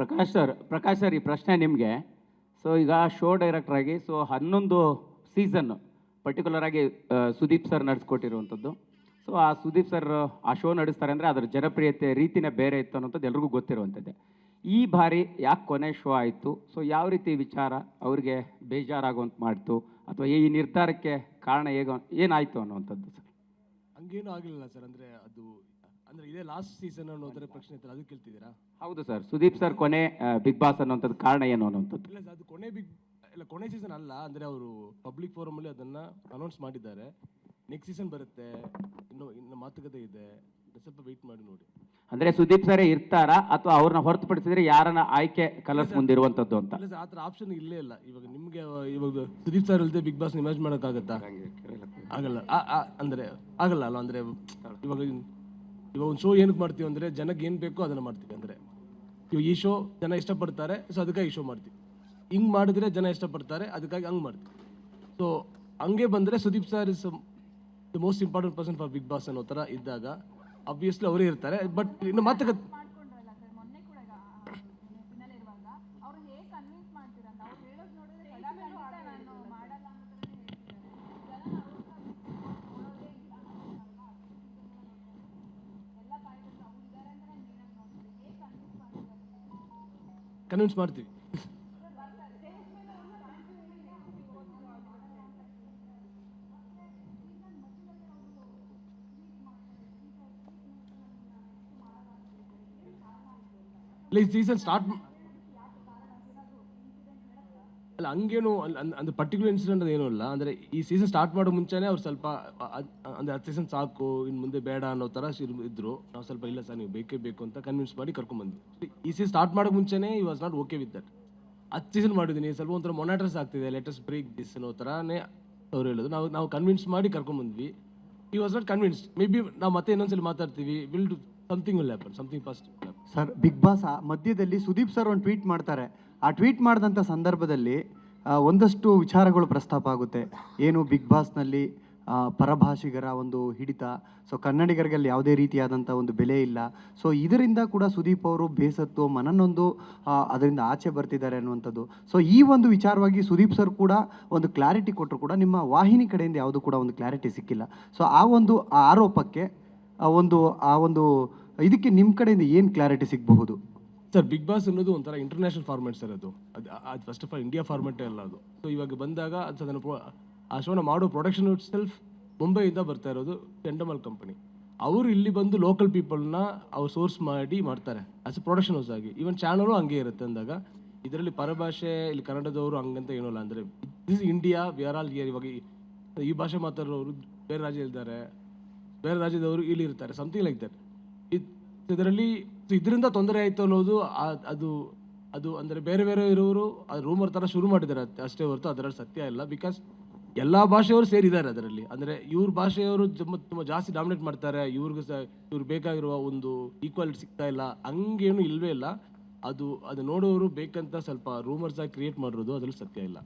Prakash sir Prakash sir, ಈ ಪ್ರಶ್ನೆ ನಿಮಗೆ. ಸೊ ಈಗ ಶೋ ಡೈರೆಕ್ಟರ್ ಆಗಿ ಸೊ ಹನ್ನೊಂದು ಸೀಸನ್ ಪರ್ಟಿಕ್ಯುಲರ್ ಆಗಿ ಸುದೀಪ್ ಸರ್ ನಡೆಸ್ಕೊಟ್ಟಿರುವಂಥದ್ದು. ಸೊ ಆ ಸುದೀಪ್ ಸರ್, ಆ ಶೋ ನಡೆಸ್ತಾರೆ ಅಂದರೆ ಅದರ ಜನಪ್ರಿಯತೆ ರೀತಿನೇ ಬೇರೆ ಇತ್ತು ಅನ್ನೋಂಥದ್ದು ಎಲ್ರಿಗೂ ಗೊತ್ತಿರುವಂಥದ್ದೇ. ಈ ಬಾರಿ ಯಾಕೆ ಕೊನೆ ಶೋ ಆಯಿತು? ಸೊ ಯಾವ ರೀತಿ ವಿಚಾರ ಅವ್ರಿಗೆ ಬೇಜಾರಾಗುವಂತ ಮಾಡ್ತು? ಅಥವಾ ಈ ನಿರ್ಧಾರಕ್ಕೆ ಕಾರಣ ಹೇಗೋ ಏನಾಯಿತು ಅನ್ನುವಂಥದ್ದು ಸರ್? ಹಂಗೇನು ಆಗಲಿಲ್ಲ ಸರ್. ಅಂದರೆ ಅದು ಅಂದರೆ ಇದೇ ಲಾಸ್ಟ್ ಸೀಸನ್ ಅನ್ನೋದ್ರ ಪ್ರಶ್ನೆ ಇತ್ತಲ್ಲ ಅದು ಕೇಳ್ತಿದ್ದೀರಾ? ಹೌದು ಸರ್ ಸುದೀಪ್ ಸರ್ ಕೊನೆ ಬಿಗ್ ಬಾಸ್ ಅನ್ನೋಂಥದ್ದು ಕಾರಣ ಏನು ಅನ್ನೋಂಥದ್ದು? ಇಲ್ಲ ಸರ್ ಅದು ಕೊನೆ ಬಿಗ್ ಇಲ್ಲ ಕೊನೆ ಸೀಸನ್ ಅಲ್ಲ ಅಂದ್ರೆ ಅವರು ಪಬ್ಲಿಕ್ ಫೋರಮಲ್ಲಿ ಅದನ್ನ ಅನೌನ್ಸ್ ಮಾಡಿದ್ದಾರೆ. ನೆಕ್ಸ್ಟ್ ಸೀಸನ್ ಬರುತ್ತೆ ಇನ್ನು ಇನ್ನು ಮಾತುಕತೆ ಇದೆ ಸ್ವಲ್ಪ ವೆಯ್ಟ್ ಮಾಡಿ ನೋಡಿ. ಅಂದ್ರೆ ಸುದೀಪ್ ಸರ್ ಇರ್ತಾರಾ ಅಥವಾ ಅವ್ರನ್ನ ಹೊರತುಪಡಿಸಿದ್ರೆ ಯಾರನ್ನ ಆಯ್ಕೆ ಕಲರ್ಸ್ ಮುಂದಿರುವಂತದ್ದು ಅಂತ? ಇಲ್ಲ ಸರ್ ಆ ಥರ ಆಪ್ಷನ್ ಇಲ್ಲೇ ಇಲ್ಲ. ಇವಾಗ ನಿಮಗೆ ಇವಾಗ ಸುದೀಪ್ ಸರ್ ಇಲ್ಲದೆ ಬಿಗ್ ಬಾಸ್ ಇಮ್ಯಾಜ್ ಮಾಡೋಕ್ಕಾಗತ್ತಾ? ಆಗಲ್ಲ. ಆ- ಆ- ಅಂದ್ರೆ ಆಗಲ್ಲ ಅಲ್ಲ ಅಂದ್ರೆ ಇವಾಗ ಇವಾಗ ಒಂದು ಶೋ ಏನಕ್ಕೆ ಮಾಡ್ತೀವಿ ಅಂದರೆ ಜನಕ್ಕೆ ಏನು ಬೇಕೋ ಅದನ್ನು ಮಾಡ್ತೀವಿ ಅಂದರೆ. ಇವಾಗ ಈ ಶೋ ಜನ ಇಷ್ಟಪಡ್ತಾರೆ ಸೊ ಅದಕ್ಕಾಗಿ ಈ ಶೋ ಮಾಡ್ತೀವಿ. ಹಿಂಗೆ ಮಾಡಿದ್ರೆ ಜನ ಇಷ್ಟಪಡ್ತಾರೆ, ಅದಕ್ಕಾಗಿ ಹಂಗೆ ಮಾಡ್ತೀವಿ. ಸೊ ಹಂಗೆ ಬಂದರೆ Sudeep sir is the most important person for big boss ಅನ್ನೋ ಥರ ಇದ್ದಾಗ ಅಬ್ವಿಯಸ್ಲಿ ಅವರೇ ಇರ್ತಾರೆ ಬಟ್ ಇನ್ನು ಮಾತುಕತೆ ಮಾಡ್ಕೊಂಡ್ರಲ್ಲ ಸರ್ ಮೊನ್ನೆ ಕೂಡ ಫಿನಲ್ ಇರುವಾಗ ಅವ್ರು ಹೇಗೆ ಕನ್ವಿನ್ಸ್ ಮಾಡ್ತೀರಂತ ಅವ್ರು ಹೇಳೋದು ನೋಡಿದ್ರೆ ಖಂಡಿತ ನಾನು ಮಾಡಲ್ಲ ಅನ್ನೋ ಥರನೇ ಹೇಳ್ತಿದ್ದಾರೆ ಜನ ನೋಡೋದೇ ಇಲ್ಲ ಎಲ್ಲ ಕಾಯ್ಕೊಂಡು ಅವ್ರು ಇದ್ದಾರೆ ಅಂತ ನಾನು ನೀನಾಗಿ ನೋಡ್ತೀವಿ ಹೇಗೆ ಕನ್ವಿನ್ಸ್ ಮಾಡ್ತಾರೆ ಕನ್ವಿನ್ಸ್ ಮಾಡ್ತೀವಿ ಇಲ್ಲ ಈ ಸೀಸನ್ ಸ್ಟಾರ್ಟ್ ಅಲ್ಲ, ಹಂಗೇನು ಅಂದ್ರೆ ಪರ್ಟಿಕ್ಯುಲರ್ ಇನ್ಸಿಡೆಂಟ್ ಅದೇನು ಇಲ್ಲ. ಅಂದರೆ ಈ ಸೀಸನ್ ಸ್ಟಾರ್ಟ್ ಮಾಡೋ ಮುಂಚೆನೇ ಅವ್ರು ಸ್ವಲ್ಪ ಅಂದ್ರೆ ಹತ್ತು ಸೀಸನ್ ಸಾಕು ಇನ್ನು ಮುಂದೆ ಬೇಡ ಅನ್ನೋ ಶಿರ್- ಇದ್ರು. ನಾವು ಸ್ವಲ್ಪ ಇಲ್ಲ ಸರ್, ನೀವು ಬೇಕೇ ಬೇಕು ಅಂತ ಕನ್ವಿನ್ಸ್ ಮಾಡಿ ಕರ್ಕೊಂಡ್ಬಂದ್ವಿ ಈ ಸೀಸನ್ ಸ್ಟಾರ್ಟ್ ಮಾಡೋ ಮುಂಚೆನೇ ಈ was not okay with that ಹತ್ತು ಸೀಸನ್ ಮಾಡಿದ್ದೀನಿ ಸ್ವಲ್ಪ ಒಂಥರ ಮೊನಾಟ್ರಸ್ ಆಗ್ತಿದೆ ಲೇಟೆಸ್ಟ್ ಬ್ರೇಕ್ ದಿಸ್ ಅನ್ನೋ ಥರನೇ ಅವ್ರು ಹೇಳೋದು. ನಾವು ನಾವು ಕನ್ವಿನ್ಸ್ ಮಾಡಿ ಕರ್ಕೊಂಡ್ಬಂದ್ವಿ ಈ was not convinced may be ನಾವು ಮತ್ತೆ ಇನ್ನೊಂದ್ಸಲ ಮಾತಾಡ್ತೀವಿ. Will something will happen something first sir big boss ಮಧ್ಯದಲ್ಲಿ ಸುದೀಪ್ ಸರ್ ಒಂದು ಟ್ವೀಟ್ ಮಾಡ್ತಾರೆ. ಆ ಟ್ವೀಟ್ ಮಾಡಿದಂಥ ಸಂದರ್ಭದಲ್ಲಿ ಒಂದಷ್ಟು ವಿಚಾರಗಳು ಪ್ರಸ್ತಾಪ ಆಗುತ್ತೆ. ಏನು ಬಿಗ್ ಬಾಸ್ನಲ್ಲಿ ಪರಭಾಷಿಗರ ಒಂದು ಹಿಡಿತ ಸೊ ಕನ್ನಡಿಗರಿಗೆ ಅಲ್ಲಿ ಯಾವುದೇ ರೀತಿಯಾದಂಥ ಒಂದು ಬೆಲೆ ಇಲ್ಲ. ಸೊ ಇದರಿಂದ ಕೂಡ ಸುದೀಪ್ ಅವರು ಬೇಸತ್ತು, ಮನನೊಂದು ಅದರಿಂದ ಆಚೆ ಬರ್ತಿದ್ದಾರೆ ಅನ್ನುವಂಥದ್ದು. ಸೊ ಈ ಒಂದು ವಿಚಾರವಾಗಿ ಸುದೀಪ್ ಸರ್ ಕೂಡ ಒಂದು ಕ್ಲಾರಿಟಿ ಕೊಟ್ಟರು ಕೂಡ ನಿಮ್ಮ ವಾಹಿನಿ ಕಡೆಯಿಂದ ಯಾವುದು ಕೂಡ ಒಂದು ಕ್ಲಾರಿಟಿ ಸಿಕ್ಕಿಲ್ಲ. ಸೊ ಆ ಒಂದು ಆರೋಪಕ್ಕೆ ಆ ಒಂದು ಆ ಒಂದು, ಇದಕ್ಕೆ ನಿಮ್ಮ ಕಡೆಯಿಂದ ಏನು ಕ್ಲಾರಿಟಿ ಸಿಗಬಹುದು? ಸರ್ ಬಿಗ್ ಬಾಸ್ ಅನ್ನೋದು ಒಂಥರ ಇಂಟರ್ನ್ಯಾಷನಲ್ ಫಾರ್ಮೆಟ್ ಸರ್ ಅದು. ಅದು ಅದು ಫಸ್ಟ್ ಆಫ್ ಆಲ್ ಇಂಡಿಯಾ ಫಾರ್ಮೆಟೇ ಅಲ್ಲ ಅದು. ಸೊ ಇವಾಗ ಬಂದಾಗ ಅದು ಅದನ್ನು ಆ ಶೋನ ಮಾಡೋ ಪ್ರೊಡಕ್ಷನ್ ಸೆಲ್ಫ್ ಮುಂಬೈಯಿಂದ ಬರ್ತಾ ಇರೋದು ಚೆಂಡಮಲ್ ಕಂಪನಿ ಅವರು ಇಲ್ಲಿ ಬಂದು ಲೋಕಲ್ ಪೀಪಲ್ನ ಅವ್ರು ಸೋರ್ಸ್ ಮಾಡಿ ಮಾಡ್ತಾರೆ ಆಸ್ ಅ ಪ್ರೊಡಕ್ಷನ್ ಹೌಸ್ ಆಗಿ. ಈವನ್ ಚಾನಲು ಹಂಗೆ ಇರುತ್ತೆ ಅಂದಾಗ. ಇದರಲ್ಲಿ ಪರಭಾಷೆ, ಇಲ್ಲಿ ಕನ್ನಡದವರು ಹಂಗಂತ ಏನೂ ಇಲ್ಲ ಅಂದರೆ this India we are all year ಇವಾಗ ಈ ಭಾಷೆ ಮಾತಾಡೋರು ಬೇರೆ ರಾಜ್ಯ ಇದ್ದಾರೆ ಬೇರೆ ರಾಜ್ಯದವರು ಇಲ್ಲಿ ಇರ್ತಾರೆ ಸಮಥಿಂಗ್ ಲೈಕ್ ದಟ್ ಇದರಲ್ಲಿ ಇದರಿಂದ ತೊಂದರೆ ಆಯಿತು ಅನ್ನೋದು ಅದು ಅದು ಅಂದರೆ ಬೇರೆ ಬೇರೆ ಇರೋರು ಅದು ರೂಮರ್ ಥರ ಶುರು ಮಾಡಿದ್ದಾರೆ ಅಷ್ಟೇ- ಅಷ್ಟೇ ಹೊರತು ಅದರಲ್ಲಿ ಸತ್ಯ ಇಲ್ಲ ಬಿಕಾಸ್ ಎಲ್ಲ ಭಾಷೆಯವರು ಸೇರಿದ್ದಾರೆ ಅದರಲ್ಲಿ. ಅಂದರೆ ಇವ್ರ ಭಾಷೆಯವರು ತುಂಬ ತುಂಬ ಜಾಸ್ತಿ ಡಾಮಿನೇಟ್ ಮಾಡ್ತಾರೆ, ಇವ್ರಿಗೆ ಸಹ ಇವ್ರಿಗೆ ಬೇಕಾಗಿರುವ ಒಂದು ಈಕ್ವಾಲಿಟಿ ಸಿಗ್ತಾ ಇಲ್ಲ, ಹಂಗೇನು ಇಲ್ಲವೇ ಇಲ್ಲ. ಅದು ಅದು ನೋಡೋರು ಬೇಕಂತ ಸ್ವಲ್ಪ ರೂಮರ್ಸ್ ಆಗಿ ಕ್ರಿಯೇಟ್ ಮಾಡಿರೋದು ಅದರಲ್ಲಿ ಸತ್ಯ ಇಲ್ಲ.